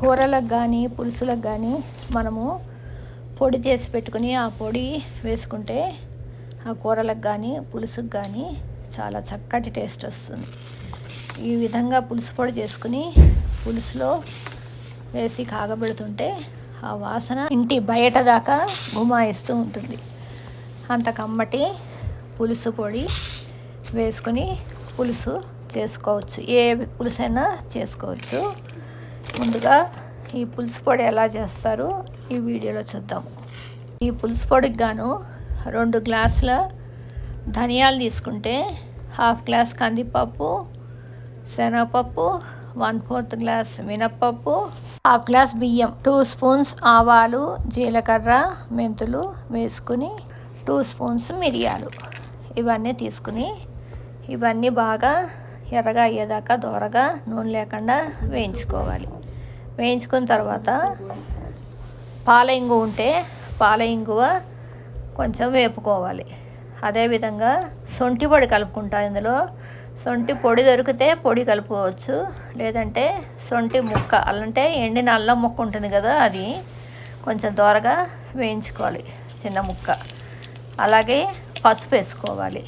కూరలకు కానీ పులుసులకు కానీ మనము పొడి చేసి పెట్టుకుని ఆ పొడి వేసుకుంటే ఆ కూరలకు కానీ పులుసుకు కానీ చాలా చక్కటి టేస్ట్ వస్తుంది. ఈ విధంగా పులుసు పొడి చేసుకుని పులుసులో వేసి కాగబెడుతుంటే ఆ వాసన ఇంటి బయట దాకా గుమాయిస్తూ ఉంటుంది. అంత కమ్మటి పులుసు పొడి వేసుకుని పులుసు చేసుకోవచ్చు. ఏ పులుసైనా చేసుకోవచ్చు. ముందుగా ఈ పులుసు పొడి ఎలా చేస్తారో ఈ వీడియోలో చూద్దాం. ఈ పులుసు పొడికి గాను రెండు గ్లాసుల ధనియాలు తీసుకుంటే హాఫ్ గ్లాస్ కందిపప్పు శనగపప్పు వన్ ఫోర్త్ గ్లాస్ మినప్పప్పు హాఫ్ గ్లాస్ బియ్యం టూ స్పూన్స్ ఆవాలు జీలకర్ర మెంతులు వేసుకుని టూ స్పూన్స్ మిరియాలు ఇవన్నీ తీసుకుని ఇవన్నీ బాగా ఎర్రగా అయ్యేదాకా దూరగా నూనె లేకుండా వేయించుకోవాలి. వేయించుకున్న తర్వాత పాల ఇంగువ ఉంటే పాల ఇంగువ కొంచెం వేపుకోవాలి. అదేవిధంగా సొంటి పొడి కలుపుకుంటా. ఇందులో సొంటి పొడి దొరికితే పొడి కలుపుకోవచ్చు. లేదంటే సొంటి ముక్క అంటే ఎండిన అల్లం ముక్క ఉంటుంది కదా అది కొంచెం దోరగా వేయించుకోవాలి చిన్న ముక్క. అలాగే పసుపు వేసుకోవాలి.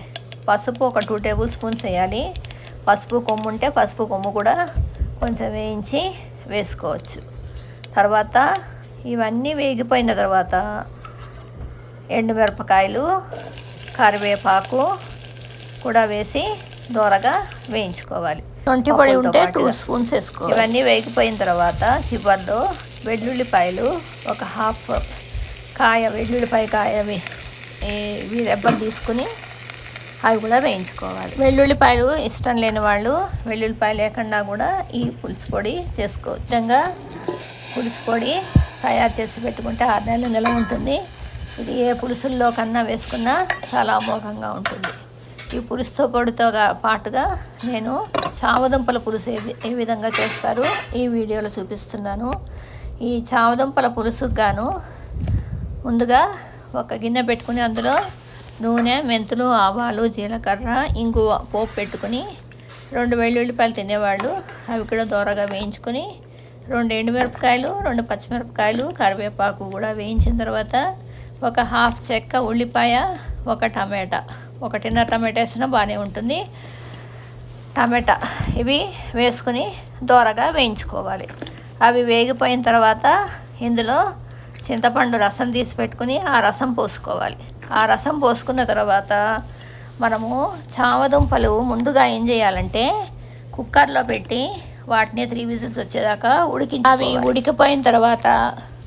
పసుపు ఒక టూ టేబుల్ స్పూన్స్ వేయాలి. పసుపు కొమ్ము ఉంటే పసుపు కొమ్ము కూడా కొంచెం వేయించి వేసుకోవచ్చు. తర్వాత ఇవన్నీ వేగిపోయిన తర్వాత ఎండుమిరపకాయలు కరివేపాకు కూడా వేసి దోరగా వేయించుకోవాలి. ట్వంటీ పొడి ఉంటే టూ స్పూన్స్ వేసుకోవాలి. ఇవన్నీ వేగిపోయిన తర్వాత చివరిలో వెల్లుల్లిపాయలు ఒక హాఫ్ కాయ వెల్లుల్లిపాయ కాయ రెబ్బలు తీసుకుని అవి కూడా వేయించుకోవాలి. వెల్లుల్లిపాయలు ఇష్టం లేని వాళ్ళు వెల్లుల్లిపాయ లేకుండా కూడా ఈ పులుసు పొడి చేసుకోవచ్చు. నిజంగా పులుసు పొడి తయారు చేసి పెట్టుకుంటే ఆరు నెలలు నిలవ ఉంటుంది. ఇది ఏ పులుసుల్లో కన్నా వేసుకున్నా చాలా అమోఘంగా ఉంటుంది. ఈ పులుసుతో పొడితో పాటుగా నేను చావదుంపల పులుసు ఏ ఏ విధంగా చేస్తారు ఈ వీడియోలో చూపిస్తున్నాను. ఈ చావదుంపల పులుసుకు గాను ముందుగా ఒక గిన్నె పెట్టుకుని అందులో నూనె మెంతులు ఆవాలు జీలకర్ర ఇంగువ పోపు పెట్టుకుని రెండు వెల్లుల్లిపాయలు తినేవాళ్ళు. అవి కూడా దోరగా వేయించుకొని రెండు ఎండుమిరపకాయలు రెండు పచ్చిమిరపకాయలు కరివేపాకు కూడా వేయించిన తర్వాత ఒక హాఫ్ చెక్క ఉల్లిపాయ ఒక టమాటా. ఒకటిన్నర టమాటా వేసినా బాగానే ఉంటుంది. టమాటా ఇవి వేసుకుని దోరగా వేయించుకోవాలి. అవి వేగిపోయిన తర్వాత ఇందులో చింతపండు రసం తీసి పెట్టుకుని ఆ రసం పోసుకోవాలి. ఆ రసం పోసుకున్న తర్వాత మనము చామదుంపలు ముందుగా ఏం చేయాలంటే కుక్కర్లో పెట్టి వాటిని త్రీ విజిల్స్ వచ్చేదాకా ఉడికించి అవి ఉడికిపోయిన తర్వాత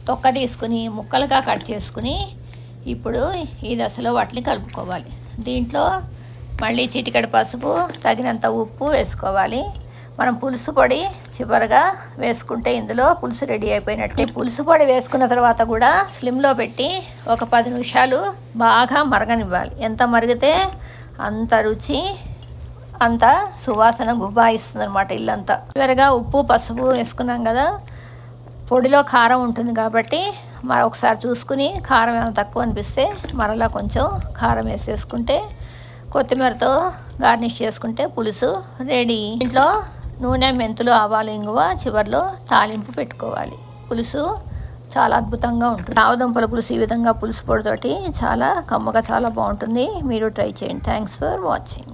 తొక్క తీసుకుని ముక్కలుగా కట్ చేసుకుని ఇప్పుడు ఈ దశలో వాటిని కలుపుకోవాలి. దీంట్లో మళ్ళీ చిటికడ పసుపు తగినంత ఉప్పు వేసుకోవాలి. మనం పులుసు పొడి చివరగా వేసుకుంటే ఇందులో పులుసు రెడీ అయిపోయినట్టే. పులుసు పొడి వేసుకున్న తర్వాత కూడా స్లిమ్లో పెట్టి ఒక పది నిమిషాలు బాగా మరగనివ్వాలి. ఎంత మరిగితే అంత రుచి అంత సువాసన గుబాయిస్తుంది అనమాట ఇల్లంతా. చివరిగా ఉప్పు పసుపు వేసుకున్నాం కదా. పొడిలో కారం ఉంటుంది కాబట్టి మరి ఒకసారి చూసుకుని కారం ఏమైనా తక్కువ అనిపిస్తే మరలా కొంచెం కారం వేసేసుకుంటే కొత్తిమీరతో గార్నిష్ చేసుకుంటే పులుసు రెడీ. ఇంట్లో నూనె మెంతులు ఆవాలు ఇంగువ చివరిలో తాలింపు పెట్టుకోవాలి. పులుసు చాలా అద్భుతంగా ఉంటుంది. రావదుంపల పులుసు ఈ విధంగా పులుసు పొడితోటి చాలా కమ్మగా చాలా బాగుంటుంది. మీరు ట్రై చేయండి. Thanks for watching